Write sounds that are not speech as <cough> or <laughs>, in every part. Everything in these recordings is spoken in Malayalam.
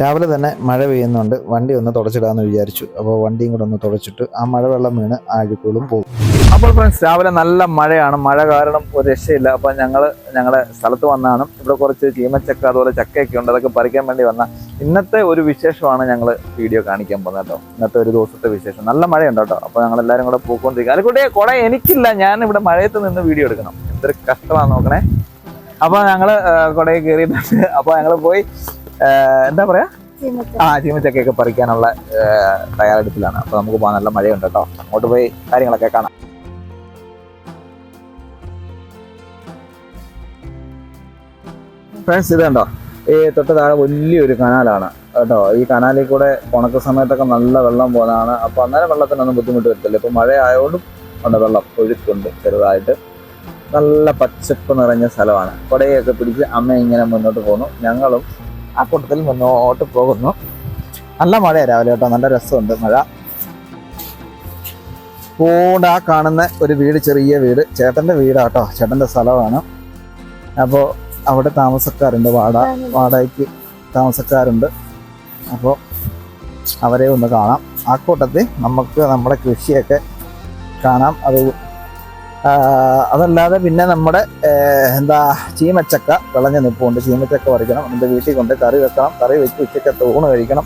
രാവിലെ തന്നെ മഴ പെയ്യുന്നുണ്ട്. വണ്ടി ഒന്ന് തുടച്ചിടാന്ന് വിചാരിച്ചു. അപ്പോൾ വണ്ടിയും കൂടെ ഒന്ന് തുടച്ചിട്ട് ആ മഴവെള്ളം വീണ് ആഴിക്കുകളും പോകും. അപ്പോൾ ഫ്രണ്ട്സ് രാവിലെ നല്ല മഴയാണ്. മഴ കാരണം ഒരു രക്ഷയില്ല. അപ്പോൾ ഞങ്ങൾ ഞങ്ങളുടെ സ്ഥലത്ത് വന്നാണ്. ഇവിടെ കുറച്ച് ചീമച്ചക്ക അതുപോലെ ചക്കയൊക്കെ ഉണ്ട്. അതൊക്കെ പറിക്കാൻ വേണ്ടി വന്ന ഇന്നത്തെ ഒരു വിശേഷമാണ് ഞങ്ങൾ വീഡിയോ കാണിക്കാൻ പോകുന്നത് കേട്ടോ. ഇന്നത്തെ ഒരു ദിവസത്തെ വിശേഷം. നല്ല മഴയുണ്ട് കേട്ടോ. അപ്പോൾ ഞങ്ങൾ എല്ലാവരും കൂടെ പോയിക്കൊണ്ടിരിക്കുക. അതുകൂടെ കുട എനിക്കില്ല. ഞാൻ ഇവിടെ മഴയത്ത് നിന്ന് വീഡിയോ എടുക്കണം. എന്തൊരു കഷ്ടമാണ് നോക്കണേ. അപ്പോൾ ഞങ്ങൾ കുടയിൽ കയറിയിട്ടുണ്ട്. അപ്പോൾ ഞങ്ങൾ പോയി എന്താ പറയാ? ആ ചീമച്ചക്കയൊക്കെ പറിക്കാനുള്ള തയ്യാറെടുപ്പിലാണ്. അപ്പോൾ നമുക്ക് പോകാൻ നല്ല മഴയുണ്ട് കേട്ടോ അങ്ങോട്ട് പോയി കാര്യങ്ങളൊക്കെ കാണാം. ഫ്രണ്ട്സ് ഇത് കണ്ടോ? ഈ തൊട്ട് താഴെ വലിയൊരു കനാലാണ് കേട്ടോ. ഈ കനാലിൽ കൂടെ ഉണക്ക സമയത്തൊക്കെ നല്ല വെള്ളം പോകുന്നതാണ്. അപ്പോൾ അന്നേരം വെള്ളത്തിനൊന്നും ബുദ്ധിമുട്ട് വരത്തില്ല. ഇപ്പോൾ മഴ ആയതുകൊണ്ടും ഉണ്ട് വെള്ളം ഒഴുക്കുണ്ട് ചെറുതായിട്ട്. നല്ല പച്ചപ്പ് നിറഞ്ഞ സ്ഥലമാണ്. കുടയൊക്കെ പിടിച്ച് അമ്മ ഇങ്ങനെ മുന്നോട്ട് പോകുന്നു ഞങ്ങളും ആ കൂട്ടത്തിൽ മുന്നോട്ട് പോകുന്നു. നല്ല മഴയാണ് രാവിലെ കേട്ടോ. നല്ല രസമുണ്ട് മഴ. കൂടെ കാണുന്ന ഒരു വീട് ചെറിയ വീട്. ചേട്ടന്റെ വീടാട്ടോ ചേട്ടന്റെ സ്ഥലമാണ്. അപ്പോൾ അവിടെ താമസക്കാരുണ്ട്. വാട വാടകയ്ക്ക് താമസക്കാരുണ്ട്. അപ്പോൾ അവരെ ഒന്ന് കാണാം. ആ കൂട്ടത്തിൽ നമുക്ക് നമ്മുടെ കൃഷിയൊക്കെ കാണാം. അത് അതല്ലാതെ പിന്നെ നമ്മുടെ എന്താ ചീമച്ചക്ക വിളഞ്ഞ നിൽപ്പുണ്ട്. ചീമച്ചക്ക പറിക്കണം. എന്റെ വീട്ടിൽ കൊണ്ട് കറി വെക്കണം. കറി വെച്ച് ഉച്ചക്കത്തെ ഊണ് കഴിക്കണം.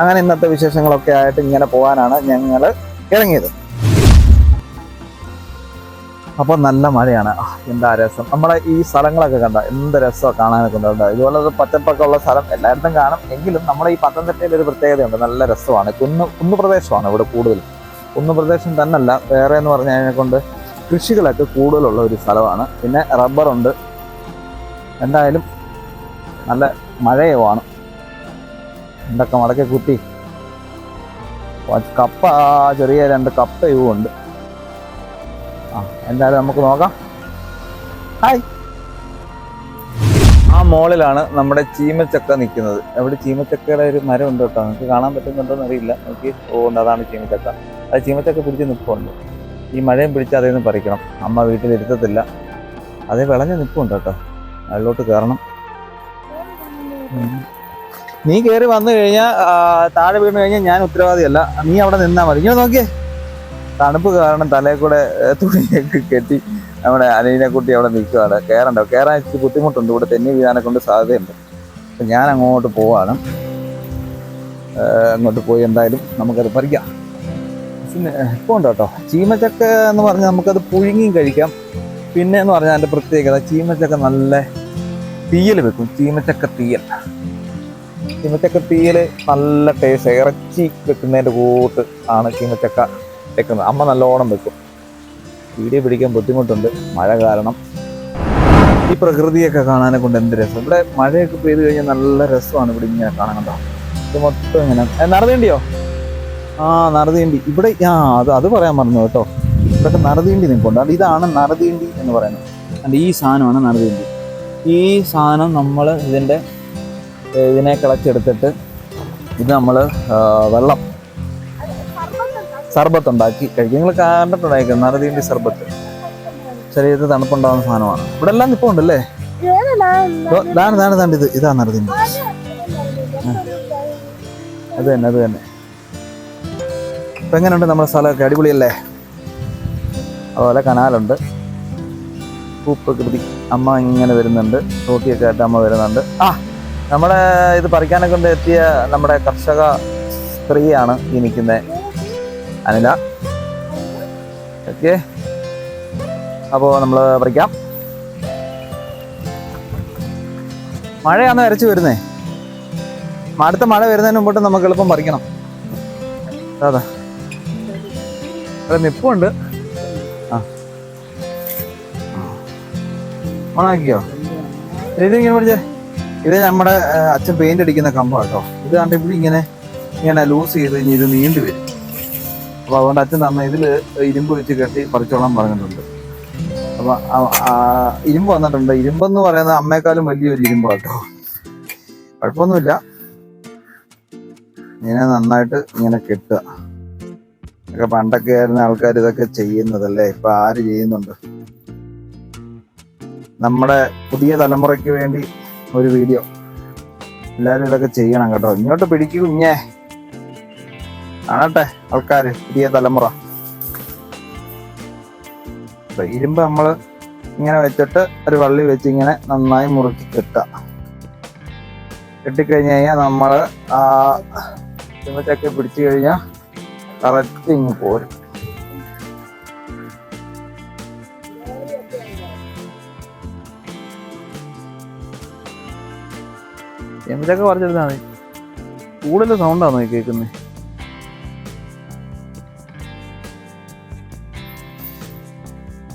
അങ്ങനെ ഇന്നത്തെ വിശേഷങ്ങളൊക്കെ ആയിട്ട് ഇങ്ങനെ പോകാനാണ് ഞങ്ങൾ ഇറങ്ങിയത്. അപ്പോൾ നല്ല മഴയാണ്. എന്താ രസം. നമ്മുടെ ഈ സ്ഥലങ്ങളൊക്കെ കണ്ട? എന്ത് രസമാണ് കാണാനൊക്കെ ഉണ്ട്? ഇതുപോലെ പച്ചപ്പൊക്കെ ഉള്ള സ്ഥലം എല്ലായിടത്തും കാണും. എങ്കിലും നമ്മുടെ ഈ പത്തനംതിട്ടയിൽ ഒരു പ്രത്യേകതയുണ്ട്. നല്ല രസമാണ്. കുന്ന് കുന്നു പ്രദേശമാണ് ഇവിടെ കൂടുതൽ കുന്നു പ്രദേശം തന്നല്ല വേറെ എന്ന് പറഞ്ഞാൽ അതിനെ കൊണ്ട് കൃഷികളൊക്കെ കൂടുതലുള്ള ഒരു സ്ഥലമാണ്. പിന്നെ റബ്ബറുണ്ട് എന്തായാലും നല്ല മഴയുമാണ്. എന്തൊക്കെ മടക്കി കുത്തി കപ്പ ചെറിയ രണ്ട് കപ്പയും ഉണ്ട്. ആ എന്തായാലും നമുക്ക് നോക്കാം. ഹായ്. ആ മോളിലാണ് നമ്മുടെ ചീമച്ചക്ക നിൽക്കുന്നത്. അവിടെ ചീമച്ചക്കയുടെ ഒരു മരം ഉണ്ട് കേട്ടോ. നിങ്ങൾക്ക് കാണാൻ പറ്റുന്നുണ്ടോ എന്ന് അറിയില്ല. നോക്കി. ഉണ്ട്. അതാണ് ചീമച്ചക്ക. അത് ചീമച്ചക്ക പിടിച്ച് നിൽപ്പുണ്ട്. ഈ മഴയും പിടിച്ച് അതിൽ നിന്ന് പറിക്കണം. അമ്മ വീട്ടിലിരുത്തത്തില്ല അതെ വിളഞ്ഞ നിൽപ്പുണ്ട് കേട്ടോ. അതിലോട്ട് കയറണം. നീ കയറി വന്നു കഴിഞ്ഞാൽ താഴെ വീണ് കഴിഞ്ഞാൽ ഞാൻ ഉത്തരവാദിയല്ല. നീ അവിടെ നിന്നാൽ മതി. ഇങ്ങനെ നോക്കിയേ. തണുപ്പ് കാരണം തലയിൽ കൂടെ തുണിയൊക്കെ കെട്ടി നമ്മുടെ അനീനെ കുട്ടി അവിടെ നിൽക്കുകയാണ് കയറണ്ടോ കയറാൻ ഇച്ചിരി ബുദ്ധിമുട്ടുണ്ട്. ഇവിടെ തെന്നി വീഴാനെ കൊണ്ട് സാധ്യതയുണ്ട്. അപ്പം ഞാൻ അങ്ങോട്ട് പോവാണ്. അങ്ങോട്ട് പോയി എന്തായാലും നമുക്കത് പറിക്കാം. പിന്നെ ഇപ്പോൾ ഉണ്ട് കേട്ടോ ചീമച്ചക്ക എന്ന് പറഞ്ഞാൽ നമുക്കത് പുഴുങ്ങിയും കഴിക്കാം. പിന്നെ എന്ന് പറഞ്ഞാൽ അതിന്റെ പ്രത്യേകത ചീമച്ചക്ക നല്ല തീയൽ വെക്കും. ചീമച്ചക്ക തീയൽ. ചീമച്ചക്ക തീയൽ നല്ല ടേസ്റ്റ് ഇറച്ചി വെക്കുന്നതിന്റെ കൂട്ട് ആണ് ചീമച്ചക്ക വെക്കുന്നത്. അമ്മ നല്ലോണം വെക്കും. വീഡിയോ പിടിക്കാൻ ബുദ്ധിമുട്ടുണ്ട്. മഴ കാരണം. ഈ പ്രകൃതിയൊക്കെ കാണാനെ കൊണ്ട് എന്ത് രസം. ഇവിടെ മഴയൊക്കെ പെയ്ത് കഴിഞ്ഞാൽ നല്ല രസമാണ് ഇവിടെ ഇങ്ങനെ കാണാൻ കണ്ടോ? ഇത് മൊത്തം ഇങ്ങനെ. നടന്നിണ്ടിയോ? ആ നറുതീണ്ടി. ഇവിടെ ആ അത് അത് പറയാൻ മറന്നു കേട്ടോ. ഇവിടെയൊക്കെ നറുതീണ്ടി നിൽപ്പുണ്ട്. അത് ഇതാണ് നറുതീണ്ടി എന്ന് പറയുന്നത്. അണ്ട് ഈ സാധനമാണ് നറുതീണ്ടി. ഈ സാധനം നമ്മൾ ഇതിന്റെ ഇതിനെ കിളച്ചെടുത്തിട്ട് ഇത് നമ്മൾ വെള്ളം സർബത്ത് ഉണ്ടാക്കി കഴിക്കും നിങ്ങൾ കണ്ടിട്ടുണ്ടായിരിക്കും നറുതീണ്ടി സർബത്ത്? ശരീരത്തിൽ തണുപ്പുണ്ടാകുന്ന സാധനമാണ്. ഇവിടെ എല്ലാം ഇപ്പോൾ ഉണ്ടല്ലേ ഇതാണ് നറുതീണ്ടി. അത് തന്നെ അത് തന്നെ. ഇപ്പം എങ്ങനെയുണ്ട് നമ്മുടെ സ്ഥലമൊക്കെ അടിപൊളിയല്ലേ? അതുപോലെ കനാലുണ്ട്. ഭൂപ്രകൃതി അമ്മ ഇങ്ങനെ വരുന്നുണ്ട്. തോട്ടിയൊക്കെ ആയിട്ട് അമ്മ വരുന്നുണ്ട്. ആ നമ്മുടെ ഇത് പറിക്കാനൊക്കെ കൊണ്ട് എത്തിയ നമ്മുടെ കർഷക സ്ത്രീയാണ് ഈ നിൽക്കുന്നത് അനില. ഓക്കെ. അപ്പോൾ നമ്മൾ പറിക്കാം. മഴയാണ് അരച്ചു വരുന്നേ? അടുത്ത മഴ വരുന്നതിന് മുമ്പോട്ട് നമുക്ക് എളുപ്പം പറിക്കണം. അതാ. ഇവിടെ നിപ്പുണ്ട്. ആ. ഓണാക്കിയോ? ഇത് ഇങ്ങനെ പിടിച്ചേ. ഇത് നമ്മുടെ അച്ഛൻ പെയിന്റ് അടിക്കുന്ന കമ്പാണ് കേട്ടോ. ഇത് കണ്ട് ഇവിടെ ഇങ്ങനെ ഇങ്ങനെ ലൂസ് ചെയ്ത് കഴിഞ്ഞ് ഇത് നീണ്ടു വരും. അപ്പൊ അതുകൊണ്ട് അച്ഛൻ തന്ന ഇതിൽ ഇരുമ്പ് വെച്ച് കെട്ടി പറിച്ചോളാൻ പറഞ്ഞിട്ടുണ്ട്. അപ്പൊ ഇരുമ്പ് വന്നിട്ടുണ്ട്. ഇരുമ്പെന്ന് പറയുന്നത് അമ്മയെക്കാളും വലിയൊരു ഇരുമ്പ് കേട്ടോ. കുഴപ്പമൊന്നുമില്ല. ഇങ്ങനെ നന്നായിട്ട് ഇങ്ങനെ കെട്ടുക. ഒക്കെ പണ്ടൊക്കെ ആയിരുന്ന ആൾക്കാർ ഇതൊക്കെ ചെയ്യുന്നതല്ലേ? ഇപ്പൊ ആര് ചെയ്യുന്നുണ്ട്? നമ്മുടെ പുതിയ തലമുറയ്ക്ക് വേണ്ടി ഒരു വീഡിയോ. എല്ലാരും ഇതൊക്കെ ചെയ്യണം കേട്ടോ. ഇങ്ങോട്ട് പിടിക്കൂ കുഞ്ഞേ. കാണട്ടെ ആൾക്കാര് പുതിയ തലമുറ. ഇരുമ്പ് നമ്മൾ ഇങ്ങനെ വെച്ചിട്ട് ഒരു വള്ളി വെച്ച് ഇങ്ങനെ നന്നായി മുറുക്കി കെട്ട കെട്ടിക്കഴിഞ്ഞ് കഴിഞ്ഞാൽ നമ്മൾ ആ ചുമച്ചൊക്കെ പിടിച്ചു കഴിഞ്ഞാൽ കറക്റ്റ് ഇങ്ങ് എന്തൊക്കെ പറഞ്ഞിരുന്നാണ് കൂടുതൽ സൗണ്ടാണോ കേൾക്കുന്നത്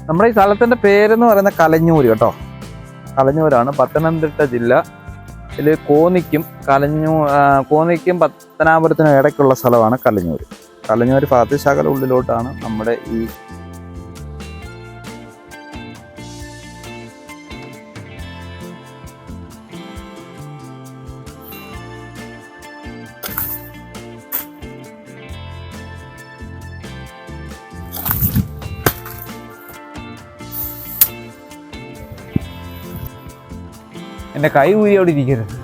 നമ്മുടെ ഈ സ്ഥലത്തിന്റെ പേരെന്ന് പറയുന്ന കലഞ്ഞൂര് കേട്ടോ. കലഞ്ഞൂരാണ്. പത്തനംതിട്ട ജില്ല. ഇതിൽ കോന്നിക്കും കലഞ്ഞൂ കോന്നിക്കും പത്തനാപുരത്തിനും ഇടയ്ക്കുള്ള സ്ഥലമാണ് കലഞ്ഞൂര്. കലഞ്ഞൂര് ഫാത്തിശാഖല ഉള്ളിലോട്ടാണ് നമ്മുടെ ഈ എന്റെ കൈ ഊരി അവിടെ ഇരിക്കരുത്.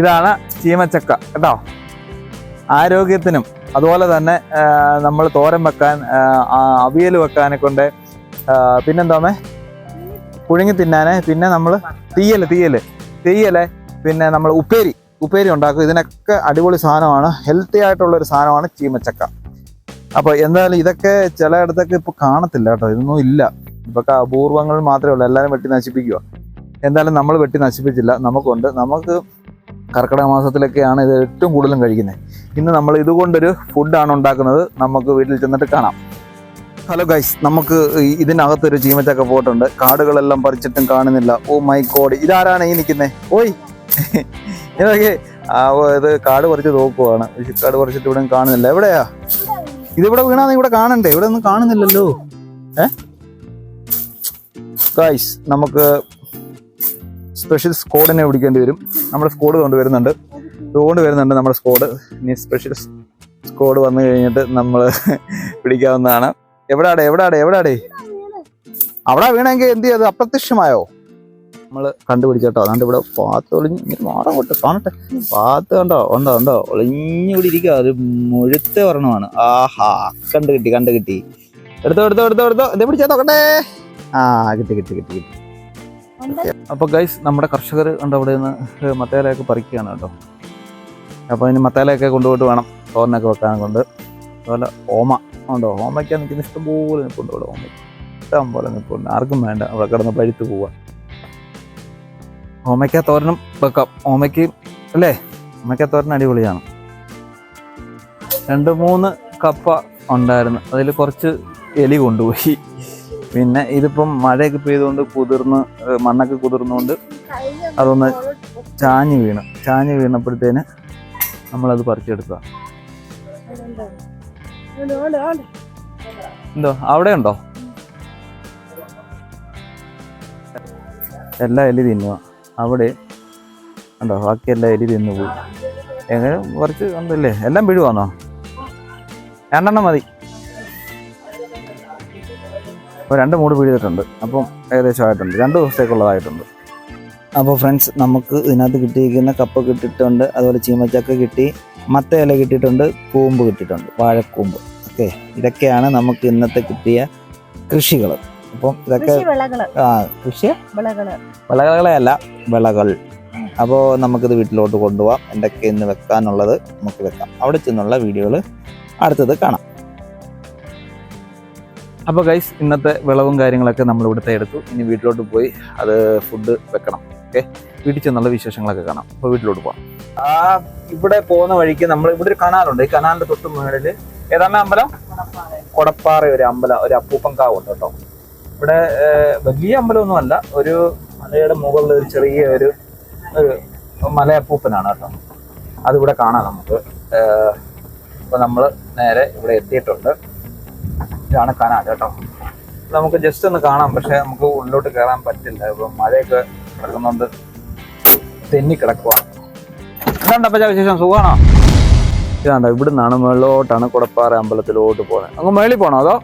ഇതാണ് ചീമച്ചക്ക കേട്ടോ? ആരോഗ്യത്തിനും അതുപോലെ തന്നെ നമ്മൾ തോരൻ വെക്കാൻ അവിയൽ വെക്കാനെ കൊണ്ട് പിന്നെന്തോമേ? പുഴുങ്ങി തിന്നാനെ പിന്നെ നമ്മൾ തീയൽ തീയൽ തീയൽ പിന്നെ നമ്മൾ ഉപ്പേരി. ഉപ്പേരി ഉണ്ടാക്കും. ഇതിനൊക്കെ അടിപൊളി സാധനമാണ്. ഹെൽത്തി ആയിട്ടുള്ളൊരു സാധനമാണ് ചീമച്ചക്ക. അപ്പോൾ എന്തായാലും ഇതൊക്കെ ചിലയിടത്തൊക്കെ ഇപ്പോൾ കാണത്തില്ല കേട്ടോ. ഇതൊന്നും ഇല്ല. ഇപ്പോൾ അപൂർവങ്ങൾ മാത്രമേ ഉള്ളൂ. എല്ലാവരും വെട്ടി നശിപ്പിക്കുക എന്തായാലും നമ്മൾ വെട്ടി നശിപ്പിച്ചില്ല. നമുക്കുണ്ട്. നമുക്ക് കർക്കിടക മാസത്തിലൊക്കെയാണ് ഇത് ഏറ്റവും കൂടുതലും കഴിക്കുന്നത്. ഇന്ന് നമ്മൾ ഇതുകൊണ്ടൊരു ഫുഡാണ് ഉണ്ടാക്കുന്നത്. നമുക്ക് വീട്ടിൽ ചെന്നിട്ട് കാണാം. ഹലോ ഗൈസ് നമുക്ക് ഇതിനകത്തൊരു ചീമച്ചക്ക പോയിട്ടുണ്ട് കാടുകളെല്ലാം പറിച്ചിട്ടും കാണുന്നില്ല. ഓ മൈ കോഡ് ഇതാരാണ് ഈ നിൽക്കുന്നത് ഓയ് <laughs> ഇതൊക്കെ ഇത് കാട് പറിച്ച് നോക്കുവാണ് കാട് പറിച്ചിട്ട് ഇവിടെ കാണുന്നില്ല. എവിടെയാ? ഇതിവിടെ വീണാന്ന് ഇവിടെ കാണണ്ടേ? ഇവിടെ ഒന്നും കാണുന്നില്ലല്ലോ. ഏ? ഗൈസ് നമുക്ക് സ്പെഷ്യൽ സ്ക്വാഡിനെ വിളിക്കേണ്ടി വരും. നമ്മുടെ സ്കോഡ് കൊണ്ടുവരുന്നുണ്ട് ഇതുകൊണ്ട് വരുന്നുണ്ട് നമ്മുടെ സ്കോഡ് ഇനി സ്പെഷ്യൽ സ്കോഡ് വന്നു കഴിഞ്ഞിട്ട് നമ്മൾ <laughs> പിടിക്കാവുന്നതാണ്. എവിടാടെ എവിടാടെ എവിടാടെ? അവിടെ വീണെങ്കിൽ എന്ത് ചെയ്ത് അപ്രത്യക്ഷമായോ? നമ്മൾ കണ്ടുപിടിച്ചോട്ടോ. അതുകൊണ്ട് ഇവിടെ പാത്ത് ഒളിഞ്ഞ് ഇങ്ങനെ മാറാൻ കൊട്ടെ. കാണട്ടെ. പാത്ത് കണ്ടോ? ഉണ്ടോ ഉണ്ടോ? ഒളിഞ്ഞു ഇവിടെ ഇരിക്കുക മുഴുത്ത വർണമാണ് ആഹാ കണ്ടു കിട്ടി കണ്ടു കിട്ടി എടുത്തോ എടുത്തോ എടുത്തോ എടുത്തോ. ഇത് പിടിച്ചാ നോക്കട്ടെ. ആ കിട്ടി കിട്ടി കിട്ടി കിട്ടി. അപ്പൊ ഗൈസ് നമ്മുടെ കർഷകർ ഉണ്ട് അവിടെ നിന്ന് മത്തേലയൊക്കെ പറിക്കുകയാണ് കേട്ടോ. അപ്പൊ അതിന് മത്തേലയൊക്കെ കൊണ്ടുപോയിട്ട് വേണം. തോരനൊക്കെ വെക്കാൻ കൊണ്ട് അതുപോലെ ഓമ. ഉണ്ടോ? ഓമയ്ക്ക് നിൽക്കുന്ന ഇഷ്ടംപോലെ നിൽപ്പുണ്ട് ഇവിടെ ഓമ ഇഷ്ടം പോലെ നിൽപ്പുണ്ട്. ആർക്കും വേണ്ട. അവിടെ കിടന്ന് പഴുത്ത് പോവാ. ഓമയ്ക്ക തോരനും വെക്കാം. ഓമയ്ക്ക് അല്ലേ? ഓമയ്ക്ക തോരൻ അടിപൊളിയാണ്. രണ്ട് മൂന്ന് കപ്പ ഉണ്ടായിരുന്നു. അതിൽ കുറച്ച് എലി കൊണ്ടുപോയി. പിന്നെ ഇതിപ്പം മഴയൊക്കെ പെയ്തുകൊണ്ട് കുതിർന്ന് മണ്ണൊക്കെ കുതിർന്നുകൊണ്ട് അതൊന്ന് ചാഞ്ഞ് വീണ്. ചാഞ്ഞ് വീണപ്പോഴത്തേന് നമ്മളത് പറിച്ചെടുക്കുക എന്തോ അവിടെ ഉണ്ടോ എല്ലാ എലി തിന്നുക അവിടെ ഉണ്ടോ ബാക്കി എല്ലാ എലി തിന്നു പോയി എങ്ങനെ കുറച്ച് എന്തല്ലേ എല്ലാം പിഴുവാന്നോ? രണ്ടെണ്ണം മതി. അപ്പോൾ രണ്ട് മൂട് പിടിച്ചിട്ടുണ്ട്. അപ്പം ഏകദേശം ആയിട്ടുണ്ട്. രണ്ട് ദിവസത്തേക്കുള്ളതായിട്ടുണ്ട്. അപ്പോൾ ഫ്രണ്ട്സ് നമുക്ക് ഇതിനകത്ത് കിട്ടിയിരിക്കുന്ന കപ്പ് കിട്ടിയിട്ടുണ്ട്. അതുപോലെ ചീമച്ചക്ക കിട്ടി. മത്ത ഇല കിട്ടിയിട്ടുണ്ട്. കൂമ്പ് കിട്ടിയിട്ടുണ്ട്. വാഴക്കൂമ്പ്. ഓക്കെ. ഇതൊക്കെയാണ് നമുക്ക് ഇന്നത്തെ കിട്ടിയ കൃഷികൾ അപ്പം ഇതൊക്കെ ആ കൃഷി? വിളകൾ. വിളകളെയല്ല വിളകൾ. അപ്പോൾ നമുക്കിത് വീട്ടിലോട്ട് കൊണ്ടുപോകാം എന്തൊക്കെ ഇന്ന് വെക്കാനുള്ളത്? നമുക്ക് വെക്കാം. അവിടെ ചെന്നുള്ള വീഡിയോകൾ അടുത്തത് കാണാം. അപ്പോൾ ഗൈസ് ഇന്നത്തെ വിളവും കാര്യങ്ങളൊക്കെ നമ്മൾ ഇവിടുത്തെ എടുത്തു. ഇനി വീട്ടിലോട്ട് പോയി അത് ഫുഡ് വെക്കണം. ഓക്കെ വീട്ടിൽ ചെന്നുള്ള വിശേഷങ്ങളൊക്കെ കാണാം. അപ്പോൾ വീട്ടിലോട്ട് പോകാം ആ ഇവിടെ പോകുന്ന വഴിക്ക് നമ്മൾ ഇവിടെ ഒരു കനാലുണ്ട്. ഈ കനാലിന്റെ തൊട്ട് മുകളിൽ ഏതാണ് അമ്പലം? കൊടപ്പാറ ഒരു അമ്പലം ഒരു അപ്പൂപ്പൻകാവ് ഉണ്ട് കേട്ടോ. ഇവിടെ വലിയ അമ്പലമൊന്നും അല്ല. ഒരു മലയുടെ മുകളിൽ ഒരു ചെറിയ ഒരു ഒരു മലയപ്പൂപ്പനാണ് കേട്ടോ. അതിവിടെ കാണാം നമുക്ക്. അപ്പോൾ നമ്മൾ നേരെ ഇവിടെ എത്തിയിട്ടുണ്ട്. ഇതാണ് കനാൽ കേട്ടോ. നമുക്ക് ജസ്റ്റ് ഒന്ന് കാണാം പക്ഷെ നമുക്ക് ഉള്ളിലോട്ട് കയറാൻ പറ്റില്ല. ഇപ്പൊ മഴയൊക്കെ കിടക്കുന്നുണ്ട്. തെന്നി കിടക്കുവാണ് എന്താണ്ട് അപ്പച്ച വിശേഷം? സുഖമാണോ? ഇതാണ്ടോ ഇവിടെ നിന്നാണ് മുകളിലോട്ടാണ് കുടപ്പാറ അമ്പലത്തിലോട്ട് പോകുന്നത് അങ്ങ് മേളിൽ പോണോ അതോ?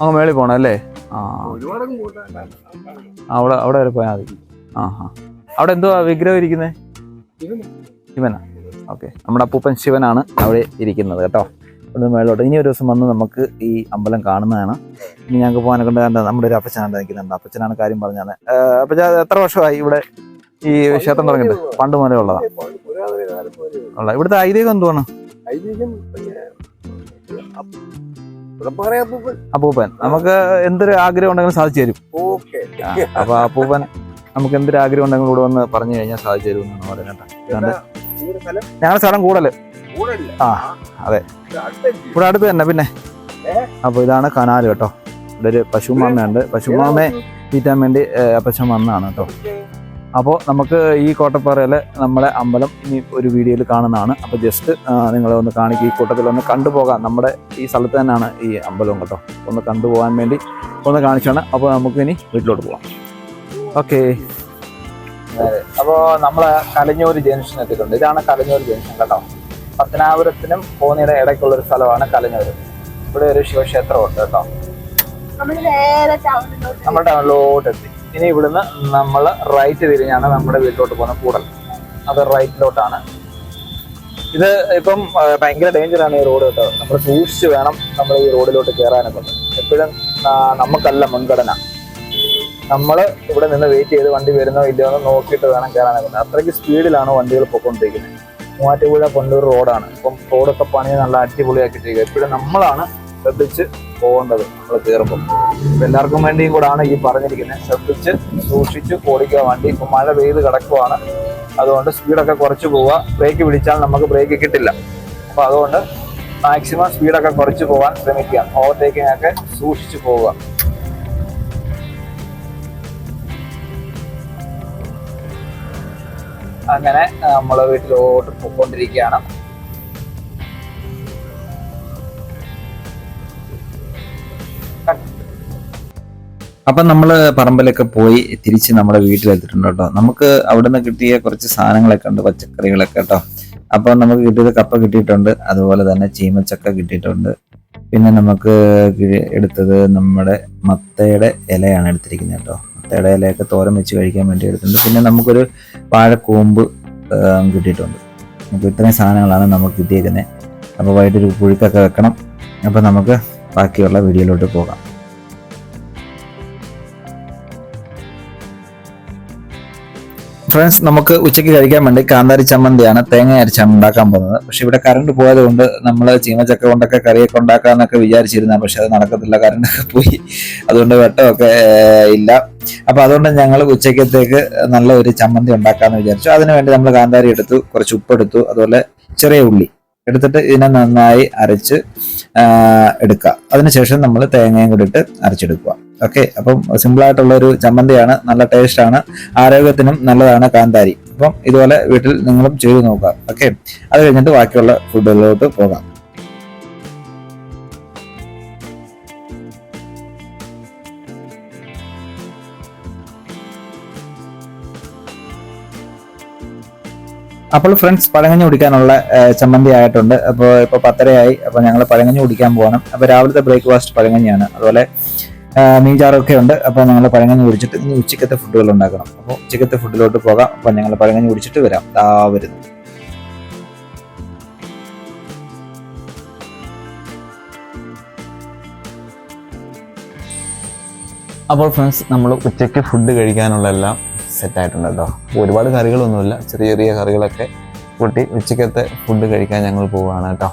അങ്ങ് മേളിൽ പോകണം അല്ലേ? ആ. അവിടെ അവിടെ വരെ പോയാൽ മതി. ആ ആ. അവിടെ എന്തുവാ വിഗ്രഹം ഇരിക്കുന്നത് ശിവനാ ഓക്കെ. നമ്മുടെ അപ്പൂപ്പൻ ശിവനാണ് അവിടെ ഇരിക്കുന്നത് കേട്ടോ. ഒന്ന് മേളോട്ട് ഇനി ഒരു ദിവസം വന്ന് നമുക്ക് ഈ അമ്പലം കാണുന്നതാണ്. ഇനി ഞങ്ങൾക്ക് പോകാനൊക്കെ നമ്മുടെ ഒരു അപ്പച്ചനാണ് നിൽക്കുന്നുണ്ട് അപ്പച്ചനാണ് കാര്യം പറഞ്ഞത് അപ്പച്ച എത്ര വർഷമായി ഇവിടെ ഈ ക്ഷേത്രം തുടങ്ങിയിട്ട് പണ്ട് മുതലേ ഉള്ളതാണ് ഉള്ള. ഇവിടുത്തെ ഐതിഹ്യം എന്തുവാണ്? അപ്പൂപ്പൻ. നമുക്ക് എന്തൊരു ആഗ്രഹം ഉണ്ടെങ്കിലും സാധിച്ചു തരും. അപ്പൊ അപ്പൂപ്പൻ നമുക്ക് എന്തൊരു ആഗ്രഹം ഉണ്ടെങ്കിലും ഇവിടെ വന്ന് പറഞ്ഞു കഴിഞ്ഞാൽ സാധിച്ചു തരും എന്നാണ് പറയുന്നത് ഞങ്ങളുടെ സ്ഥലം കൂടൽ ആ, അതെ. ഇവിടെ അടുത്ത് തന്നെ പിന്നെ. അപ്പൊ ഇതാണ് കനാൽ കേട്ടോ. ഇവിടെ ഒരു പശുമാമയുണ്ട് പശുമാമയെ തീറ്റാൻ വേണ്ടി അപ്പച്ചൻ വന്നതാണ് കേട്ടോ. അപ്പോൾ നമുക്ക് ഈ കോട്ടപ്പാറയിലെ നമ്മളെ അമ്പലം ഇനി ഒരു വീഡിയോയിൽ കാണുന്നതാണ്. അപ്പോൾ ജസ്റ്റ് നിങ്ങളെ ഒന്ന് കാണിക്കുക ഈ കൂട്ടത്തിൽ ഒന്ന് കണ്ടുപോകാം. നമ്മുടെ ഈ സ്ഥലത്ത് തന്നെയാണ് ഈ അമ്പലം കേട്ടോ. ഒന്ന് കണ്ടുപോകാൻ വേണ്ടി ഒന്ന് കാണിച്ചാണ്. അപ്പോൾ നമുക്ക് ഇനി വീട്ടിലോട്ട് പോവാം. ഓക്കെ. അപ്പോൾ നമ്മൾ കലഞ്ഞൂർ ജംഗ്ഷൻ എത്തിയിട്ടുണ്ട്. ഇതാണ് കലഞ്ഞൂർ ജംഗ്ഷൻ കേട്ടോ. പത്തനാപുരത്തിനും കോന്നിയുടെ ഇടയ്ക്കുള്ള ഒരു സ്ഥലമാണ് കലഞ്ഞൂർ ഇവിടെ ഒരു ശിവക്ഷേത്രമുണ്ട് കേട്ടോ. നമ്മൾ ടൗണിലോട്ട് എത്തി. ഇനി ഇവിടുന്ന് നമ്മൾ റൈറ്റ് തിരിഞ്ഞാണ് നമ്മുടെ വീട്ടിലോട്ട് പോകുന്ന കൂടൽ. അത് റൈറ്റിലോട്ടാണ് ഇത് ഇപ്പം ഭയങ്കര ഡേഞ്ചറാണ് ഈ റോഡ് കേട്ടോ. നമ്മൾ സൂക്ഷിച്ച് വേണം നമ്മൾ ഈ റോഡിലോട്ട് കയറാനൊക്കെ എപ്പോഴും നമുക്കല്ല മുൻഗണന. നമ്മൾ ഇവിടെ നിന്ന് വെയിറ്റ് ചെയ്ത് വണ്ടി വരുന്നോ ഇല്ലയോ എന്ന് നോക്കിയിട്ട് വേണം കയറാനൊക്കെ അത്രയ്ക്ക് സ്പീഡിലാണ് വണ്ടികൾ പൊയ്ക്കൊണ്ടിരിക്കുന്നത്. മൂവാറ്റുപുഴ കൊണ്ടൂർ റോഡാണ്. ഇപ്പം റോഡൊക്കെ പണി നല്ല അടിപൊളിയാക്കിയിട്ടിരിക്കുക എപ്പോഴും നമ്മളാണ് ശ്രദ്ധിച്ച് പോകേണ്ടത് നമ്മൾ കയറുമ്പം എല്ലാവർക്കും വേണ്ടിയും കൂടാണ് ഈ പറഞ്ഞിരിക്കുന്നത് ശ്രദ്ധിച്ച് സൂക്ഷിച്ച് ഓടിക്കുക. വണ്ടി ഇപ്പം മഴ പെയ്ത് കിടക്കുവാണ്. അതുകൊണ്ട് സ്പീഡൊക്കെ കുറച്ച് പോവുക. ബ്രേക്ക് പിടിച്ചാൽ നമുക്ക് ബ്രേക്ക് കിട്ടില്ല. അപ്പോൾ അതുകൊണ്ട് മാക്സിമം സ്പീഡൊക്കെ കുറച്ച് പോകാൻ ശ്രമിക്കുക. ഓവർടേക്കിംഗ് ഒക്കെ സൂക്ഷിച്ച് പോവുക. അങ്ങനെ നമ്മളെ വീട്ടിലോട്ട് പോയിക്കൊണ്ടിരിക്കുകയാണ്. അപ്പം നമ്മൾ പറമ്പിലൊക്കെ പോയി തിരിച്ച് നമ്മുടെ വീട്ടിലെത്തിയിട്ടുണ്ട് കേട്ടോ. നമുക്ക് അവിടെ നിന്ന് കിട്ടിയ കുറച്ച് സാധനങ്ങളൊക്കെ ഉണ്ട് പച്ചക്കറികളൊക്കെ കേട്ടോ. അപ്പം നമുക്ക് കിട്ടിയത് കപ്പ കിട്ടിയിട്ടുണ്ട് അതുപോലെ തന്നെ ചീമച്ചക്ക കിട്ടിയിട്ടുണ്ട്. പിന്നെ നമുക്ക് എടുത്തത് നമ്മുടെ മത്തയുടെ ഇലയാണ് എടുത്തിരിക്കുന്നത് കേട്ടോ. മത്തയുടെ തോരം വെച്ച് കഴിക്കാൻ വേണ്ടി എടുത്തിട്ടുണ്ട്. പിന്നെ നമുക്കൊരു വാഴക്കൂമ്പ് കിട്ടിയിട്ടുണ്ട്. നമുക്ക് ഇത്രയും സാധനങ്ങളാണ് നമുക്ക് കിട്ടിയേക്കുന്നത് അപ്പോൾ വൈകിട്ടൊരു പുഴുക്കൊക്കെ വെക്കണം. അപ്പോൾ നമുക്ക് ബാക്കിയുള്ള വീഡിയോയിലോട്ട് പോകാം. ഫ്രണ്ട്സ് നമുക്ക് ഉച്ചയ്ക്ക് കഴിക്കാൻ വേണ്ടി കാന്താരി ചമ്മന്തിയാണ് തേങ്ങ അരച്ചാണ് ഉണ്ടാക്കാൻ പോകുന്നത്. പക്ഷെ ഇവിടെ കറണ്ട് പോയത് കൊണ്ട് നമ്മൾ ചീമച്ചക്ക കൊണ്ടൊക്കെ കറിയൊക്കെ ഉണ്ടാക്കാന്നൊക്കെ വിചാരിച്ചിരുന്ന പക്ഷെ അത് നടക്കത്തില്ല കറണ്ടൊക്കെ പോയി. അതുകൊണ്ട് വെട്ടമൊക്കെ ഇല്ല. അപ്പൊ അതുകൊണ്ട് ഞങ്ങൾ ഉച്ചക്കത്തേക്ക് നല്ല ഒരു ചമ്മന്തി ഉണ്ടാക്കാന്ന് വിചാരിച്ചു. അതിനുവേണ്ടി നമ്മൾ കാന്താരി എടുത്തു കുറച്ച് ഉപ്പെടുത്തു അതുപോലെ ചെറിയ ഉള്ളി എടുത്തിട്ട് ഇതിനെ നന്നായി അരച്ച് എടുക്കുക. അതിനുശേഷം നമ്മൾ തേങ്ങയും കൂടി ഇട്ട് അരച്ചെടുക്കുക. ഓക്കെ അപ്പം സിമ്പിൾ ആയിട്ടുള്ള ഒരു ചമ്മന്തിയാണ് നല്ല ടേസ്റ്റ് ആണ് ആരോഗ്യത്തിനും നല്ലതാണ് കാന്താരി. അപ്പം ഇതുപോലെ വീട്ടിൽ നിങ്ങളും ചെയ്തു നോക്കുക ഓക്കെ? അത് കഴിഞ്ഞിട്ട് ബാക്കിയുള്ള ഫുഡുകളിലോട്ട് പോകാം. അപ്പോൾ ഫ്രണ്ട്സ് പഴങ്ങഞ്ഞു കുടിക്കാനുള്ള ചമ്മന്തി ആയിട്ടുണ്ട്. അപ്പോൾ ഇപ്പോൾ പത്തരയായി അപ്പോൾ ഞങ്ങൾ പഴങ്ങഞ്ഞു കുടിക്കാൻ പോകണം. അപ്പോൾ രാവിലത്തെ ബ്രേക്ക്ഫാസ്റ്റ് പഴങ്ങഞ്ഞാണ് അതുപോലെ മീൻചാറൊക്കെ ഉണ്ട്. അപ്പോൾ ഞങ്ങൾ പഴങ്ങഞ്ഞ് കുടിച്ചിട്ട് ഇനി ഉച്ചക്കത്തെ ഫുഡുകൾ ഉണ്ടാക്കണം. അപ്പോൾ ഉച്ചക്കത്തെ ഫുഡിലോട്ട് പോകാം. അപ്പോൾ ഞങ്ങൾ പഴങ്ങഞ്ഞ് കുടിച്ചിട്ട് വരാം. ദാ വരുന്നു. അപ്പോൾ ഫ്രണ്ട്സ് നമ്മൾ ഉച്ചയ്ക്ക് ഫുഡ് കഴിക്കാനുള്ള എല്ലാം സെറ്റ് ആയിട്ടുണ്ട് കേട്ടോ ഒരുപാട് കറികളൊന്നുമില്ല. ചെറിയ ചെറിയ കറികളൊക്കെ കൂട്ടി ഉച്ചക്കത്തെ ഫുഡ് കഴിക്കാൻ ഞങ്ങൾ പോവുകയാണ് കേട്ടോ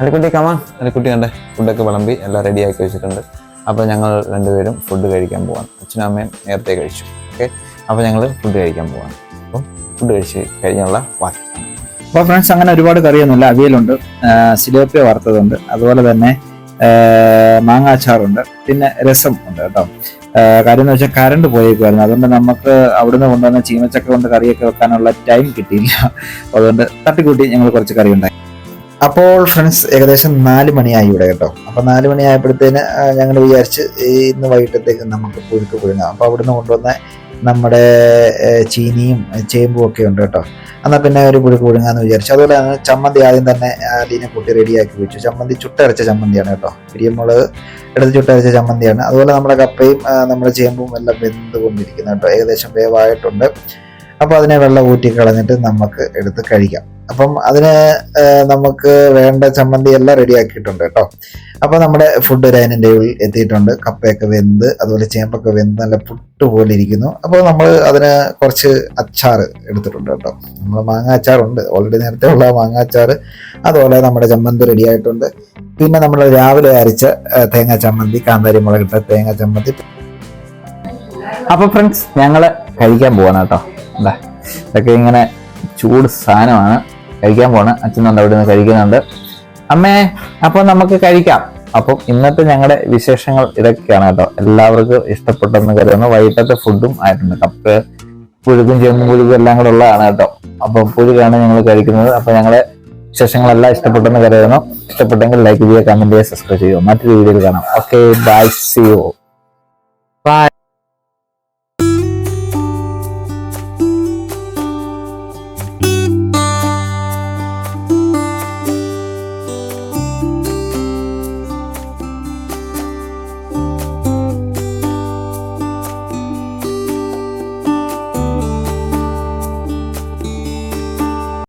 അരക്കുട്ടി കമാൻ അരക്കുട്ടി കണ്ടേ ഫുഡൊക്കെ വിളമ്പി എല്ലാം റെഡിയാക്കി വെച്ചിട്ടുണ്ട്. അപ്പോൾ ഞങ്ങൾ രണ്ടുപേരും ഫുഡ് കഴിക്കാൻ പോവാണ്. അച്ഛനും അമ്മയും നേരത്തെ കഴിച്ചു. ഓക്കെ അപ്പോൾ ഞങ്ങൾ ഫുഡ് കഴിക്കാൻ പോവാണ്. അപ്പം ഫുഡ് കഴിച്ച് കഴിഞ്ഞുള്ള ബാക്കി അപ്പോൾ ഫ്രണ്ട്സ് അങ്ങനെ ഒരുപാട് കറിയൊന്നുമില്ല. അവിയലുണ്ട് സിലോപ്പിയ വറുത്തതുണ്ട് അതുപോലെ തന്നെ മാങ്ങാച്ചാറുണ്ട് പിന്നെ രസം ഉണ്ട് കേട്ടോ. കാര്യം എന്ന് വെച്ചാൽ കറണ്ട് പോയേക്കുമായിരുന്നു അതുകൊണ്ട് നമുക്ക് അവിടുന്ന് കൊണ്ടുവന്ന ചീമച്ചക്ക കൊണ്ട് കറിയൊക്കെ വെക്കാനുള്ള ടൈം കിട്ടിയില്ല. അതുകൊണ്ട് തട്ടിക്കൂട്ടി ഞങ്ങൾ കുറച്ച് കറി ഉണ്ടാക്കി. അപ്പോൾ ഫ്രണ്ട്സ് ഏകദേശം നാല് മണിയായി ഇവിടെ കേട്ടോ. അപ്പോൾ നാല് മണിയായപ്പോഴത്തേന് ഞങ്ങൾ വിചാരിച്ച് ഇന്ന് വൈകിട്ടത്തേക്ക് നമുക്ക് പുഴുക്ക് പുഴുങ്ങാം. അപ്പോൾ അവിടുന്ന് കൊണ്ടുവന്ന നമ്മുടെ ചീനിയും ചേമ്പും ഒക്കെ ഉണ്ട് കേട്ടോ. എന്നാൽ പിന്നെ ഒരു പുഴുക്ക് പുഴുങ്ങാന്ന് വിചാരിച്ചു. അതുപോലെ തന്നെ ചമ്മന്തി ആദ്യം തന്നെ അതിനെ കൂട്ടി റെഡിയാക്കി വെച്ചു. ചമ്മന്തി ചുട്ടരച്ച ചമ്മന്തിയാണ് കേട്ടോ. പിരിയമുളക് എടുത്ത് ചുട്ടരച്ച ചമ്മന്തിയാണ്. അതുപോലെ നമ്മുടെ കപ്പയും നമ്മുടെ ചേമ്പും എല്ലാം വെന്തുകൊണ്ടിരിക്കുന്നു കേട്ടോ. ഏകദേശം വേവായിട്ടുണ്ട്. അപ്പോൾ അതിനെ വെള്ളം ഊറ്റി കളഞ്ഞിട്ട് നമുക്ക് എടുത്ത് കഴിക്കാം. അപ്പം അതിന് നമുക്ക് വേണ്ട ചമ്മന്തി എല്ലാം റെഡിയാക്കിയിട്ടുണ്ട് കേട്ടോ. അപ്പോൾ നമ്മുടെ ഫുഡ് ഡൈനിന്റെ ഉള്ളിൽ എത്തിയിട്ടുണ്ട്. കപ്പയൊക്കെ വെന്ത് അതുപോലെ ചേമ്പൊക്കെ വെന്ത് നല്ല പുട്ട് പോലെ ഇരിക്കുന്നു. അപ്പോൾ നമ്മൾ അതിന് കുറച്ച് അച്ചാർ എടുത്തിട്ടുണ്ട് കേട്ടോ. നമ്മൾ മാങ്ങ അച്ചാറുണ്ട്. ഓൾറെഡി നേരത്തെ ഉള്ള മാങ്ങ അച്ചാർ അതുപോലെ നമ്മുടെ ചമ്മന്തി റെഡി ആയിട്ടുണ്ട്. പിന്നെ നമ്മൾ രാവിലെ അരിച്ച തേങ്ങ ചമ്മന്തി കാന്താരി മുളകിട്ട തേങ്ങ ചമ്മന്തി. അപ്പോൾ ഫ്രണ്ട്സ് ഞങ്ങൾ കഴിക്കാൻ പോവാണ് കേട്ടോ. ഇതൊക്കെ ഇങ്ങനെ ചൂട് സാധനമാണ്. കഴിക്കാൻ പോണ്. അച്ഛനുണ്ട് അവിടെ നിന്ന് കഴിക്കുന്നുണ്ട്. അമ്മേ അപ്പൊ നമുക്ക് കഴിക്കാം. അപ്പം ഇന്നത്തെ ഞങ്ങളുടെ വിശേഷങ്ങൾ ഇതൊക്കെയാണ് കേട്ടോ. എല്ലാവർക്കും ഇഷ്ടപ്പെട്ടെന്ന് കരുതുന്നു. വൈകിട്ടത്തെ ഫുഡും ആയിട്ടുണ്ട്. കപ്പ് പുഴുക്കും ചെമ്പും പുഴുക്കും എല്ലാം കൂടെ ഉള്ളതാണ് കേട്ടോ. അപ്പം പുഴുക്കാണ് ഞങ്ങൾ കഴിക്കുന്നത്. അപ്പൊ ഞങ്ങളെ വിശേഷങ്ങളെല്ലാം ഇഷ്ടപ്പെട്ടെന്ന് കരുതുന്നു. ഇഷ്ടപ്പെട്ടെങ്കിൽ ലൈക്ക് ചെയ്യുക കമന്റ് ചെയ്യുക സബ്സ്ക്രൈബ് ചെയ്യുക. മറ്റൊരു വീഡിയോയിൽ കാണാം. Okay bye C U